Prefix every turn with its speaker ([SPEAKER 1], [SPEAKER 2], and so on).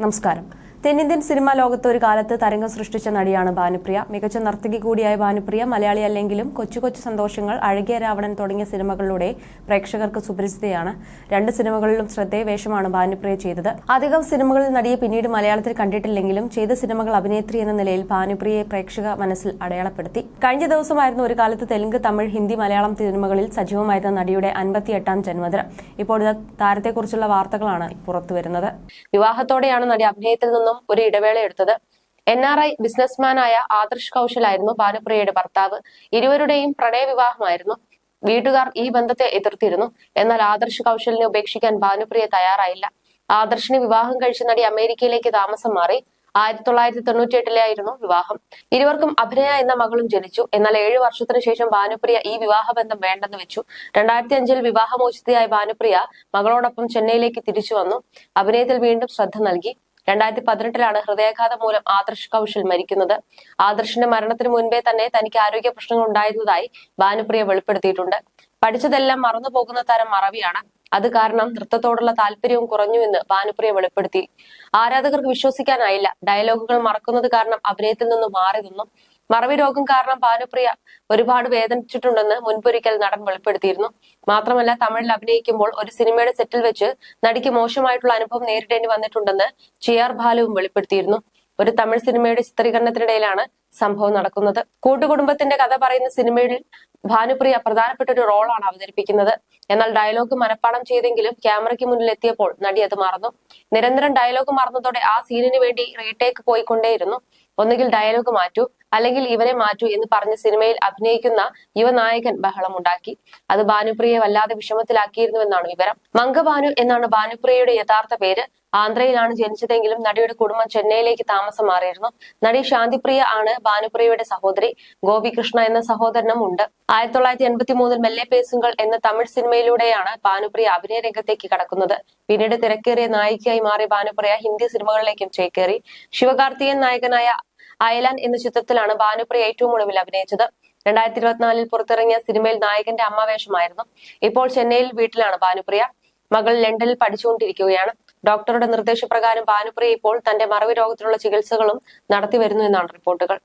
[SPEAKER 1] നമസ്കാരം. തെന്നിന്ത്യൻ സിനിമാ ലോകത്ത് ഒരു കാലത്ത് തരംഗം സൃഷ്ടിച്ച നടിയാണ് ഭാനുപ്രിയ. മികച്ച നർത്തകി കൂടിയായ ഭാനുപ്രിയ മലയാളി അല്ലെങ്കിലും കൊച്ചു കൊച്ചു സന്തോഷങ്ങൾ അഴകിയ രാവണൻ തുടങ്ങിയ സിനിമകളിലൂടെ പ്രേക്ഷകർക്ക് സുപരിചിതയാണ്. രണ്ട് സിനിമകളിലും ശ്രദ്ധേയ വേഷമാണ് ഭാനുപ്രിയ ചെയ്തത്. അധികം സിനിമകളിൽ നടിയെ പിന്നീട് മലയാളത്തിൽ കണ്ടിട്ടില്ലെങ്കിലും ചെയ്ത സിനിമകൾ അഭിനേത്രി എന്ന നിലയിൽ ഭാനുപ്രിയയെ പ്രേക്ഷക മനസ്സിൽ അടയാളപ്പെടുത്തി. കഴിഞ്ഞ ദിവസമായിരുന്നു ഒരു കാലത്ത് തെലുങ്ക് തമിഴ് ഹിന്ദി മലയാളം സിനിമകളിൽ സജീവമായിരുന്ന നടിയുടെ അൻപത്തിയെട്ടാം ജന്മദിനം. ഇപ്പോൾ താരത്തെക്കുറിച്ചുള്ള വാർത്തകളാണ് പുറത്തുവരുന്നത്. വിവാഹത്തോടെയാണ് നടി അഭിനയത്തിൽ നിന്നും ഒരു ഇടവേള എടുത്തത്. എൻ ആർ ഐ ബിസിനസ്മാനായ ആദർശ് കൌശലായിരുന്നു ഭാനുപ്രിയയുടെ ഭർത്താവ്. ഇരുവരുടെയും പ്രണയവിവാഹമായിരുന്നു. വീട്ടുകാർ ഈ ബന്ധത്തെ എതിർത്തിരുന്നു. എന്നാൽ ആദർശ് കൗശലിനെ ഉപേക്ഷിക്കാൻ ഭാനുപ്രിയ തയ്യാറായില്ല. ആദർശിന് വിവാഹം കഴിച്ച നടി അമേരിക്കയിലേക്ക് താമസം മാറി. ആയിരത്തി തൊള്ളായിരത്തി തൊണ്ണൂറ്റി എട്ടിലായിരുന്നു വിവാഹം. ഇരുവർക്കും അഭിനയ എന്ന മകളും ജനിച്ചു. എന്നാൽ ഏഴു വർഷത്തിനു ശേഷം ഭാനുപ്രിയ ഈ വിവാഹബന്ധം വേണ്ടെന്ന് വെച്ചു. രണ്ടായിരത്തി അഞ്ചിൽ വിവാഹമോചിതയായ ഭാനുപ്രിയ മകളോടൊപ്പം ചെന്നൈയിലേക്ക് തിരിച്ചു വന്നു. അഭിനയത്തിൽ വീണ്ടും ശ്രദ്ധ നൽകി. രണ്ടായിരത്തി പതിനെട്ടിലാണ് ഹൃദയാഘാതം മൂലം ആദർശ് കൗശൽ മരിക്കുന്നത്. ആദർശിന്റെ മരണത്തിന് മുൻപേ തന്നെ തനിക്ക് ആരോഗ്യ പ്രശ്നങ്ങൾ ഉണ്ടായിരുന്നതായി ഭാനുപ്രിയ വെളിപ്പെടുത്തിയിട്ടുണ്ട്. പഠിച്ചതെല്ലാം മറന്നു പോകുന്ന തരം മറവിയാണ്. അത് കാരണം നൃത്തത്തോടുള്ള താല്പര്യവും കുറഞ്ഞു എന്ന് ഭാനുപ്രിയ വെളിപ്പെടുത്തി. ആരാധകർക്ക് വിശ്വസിക്കാനായില്ല. ഡയലോഗുകൾ മറക്കുന്നത് കാരണം അഭിനയത്തിൽ നിന്ന് മാറി മറവി രോഗം കാരണം ഭാനുപ്രിയ ഒരുപാട് വേദനിച്ചിട്ടുണ്ടെന്ന് മുൻപൊരിക്കൽ നടൻ വെളിപ്പെടുത്തിയിരുന്നു. മാത്രമല്ല തമിഴിൽ അഭിനയിക്കുമ്പോൾ ഒരു സിനിമയുടെ സെറ്റിൽ വെച്ച് നടിക്ക് മോശമായിട്ടുള്ള അനുഭവം നേരിടേണ്ടി വന്നിട്ടുണ്ടെന്ന് ചിയാർ ബാലുവും വെളിപ്പെടുത്തിയിരുന്നു. ഒരു തമിഴ് സിനിമയുടെ ചിത്രീകരണത്തിനിടയിലാണ് സംഭവം നടക്കുന്നത്. കൂട്ടുകുടുംബത്തിന്റെ കഥ പറയുന്ന സിനിമയിൽ ഭാനുപ്രിയ പ്രധാനപ്പെട്ട ഒരു റോളാണ് അവതരിപ്പിക്കുന്നത്. എന്നാൽ ഡയലോഗ് മനഃപ്പാടം ചെയ്തെങ്കിലും ക്യാമറയ്ക്ക് മുന്നിൽ എത്തിയപ്പോൾ നടി അത് മറന്നു. നിരന്തരം ഡയലോഗ് മറന്നതോടെ ആ സീനിന് വേണ്ടി റീടേക്ക് പോയിക്കൊണ്ടേയിരുന്നു. ഒന്നുകിൽ ഡയലോഗ് മാറ്റൂ അല്ലെങ്കിൽ ഇവരെ മാറ്റൂ എന്ന് പറഞ്ഞ സിനിമയിൽ അഭിനയിക്കുന്ന യുവനായകൻ ബഹളമുണ്ടാക്കി അത് ഭാനുപ്രിയെ വല്ലാതെ വിഷമത്തിലാക്കിയിരുന്നുവെന്നാണ് വിവരം. മംഗഭാനു എന്നാണ് ഭാനുപ്രിയയുടെ യഥാർത്ഥ പേര്. ആന്ധ്രയിലാണ് ജനിച്ചതെങ്കിലും നടിയുടെ കുടുംബം ചെന്നൈയിലേക്ക് താമസം മാറിയിരുന്നു. നടി ശാന്തിപ്രിയ ആണ് ഭാനുപ്രിയയുടെ സഹോദരി. ഗോപികൃഷ്ണ എന്ന സഹോദരനും ഉണ്ട്. ആയിരത്തി തൊള്ളായിരത്തി എൺപത്തി മൂന്നിൽ മെല്ലെ പേസുകൾ എന്ന തമിഴ് സിനിമയിലൂടെയാണ് ഭാനുപ്രിയ അഭിനയ രംഗത്തേക്ക് കടക്കുന്നത്. പിന്നീട് തിരക്കേറിയ നായികയായി മാറി ഭാനുപ്രിയ ഹിന്ദി സിനിമകളിലേക്കും ചേക്കേറി. ശിവകാർത്തികൻ നായകനായ അയലാൻ എന്ന ചിത്രത്തിലാണ് ഭാനുപ്രിയ ഏറ്റവും ഒടുവിൽ അഭിനയിച്ചത്. രണ്ടായിരത്തി ഇരുപത്തിനാലിൽ പുറത്തിറങ്ങിയ സിനിമയിൽ നായകന്റെ അമ്മ വേഷമായിരുന്നു ഇപ്പോൾ ചെന്നൈയിൽ വീട്ടിലാണ് ഭാനുപ്രിയ. മകൾ ലണ്ടനിൽ പഠിച്ചുകൊണ്ടിരിക്കുകയാണ്. ഡോക്ടറുടെ നിർദ്ദേശപ്രകാരം ഭാനുപ്രിയ ഇപ്പോൾ തന്റെ മറവി രോഗത്തിനുള്ള ചികിത്സകളും നടത്തി വരുന്നു എന്നാണ് റിപ്പോർട്ടുകൾ.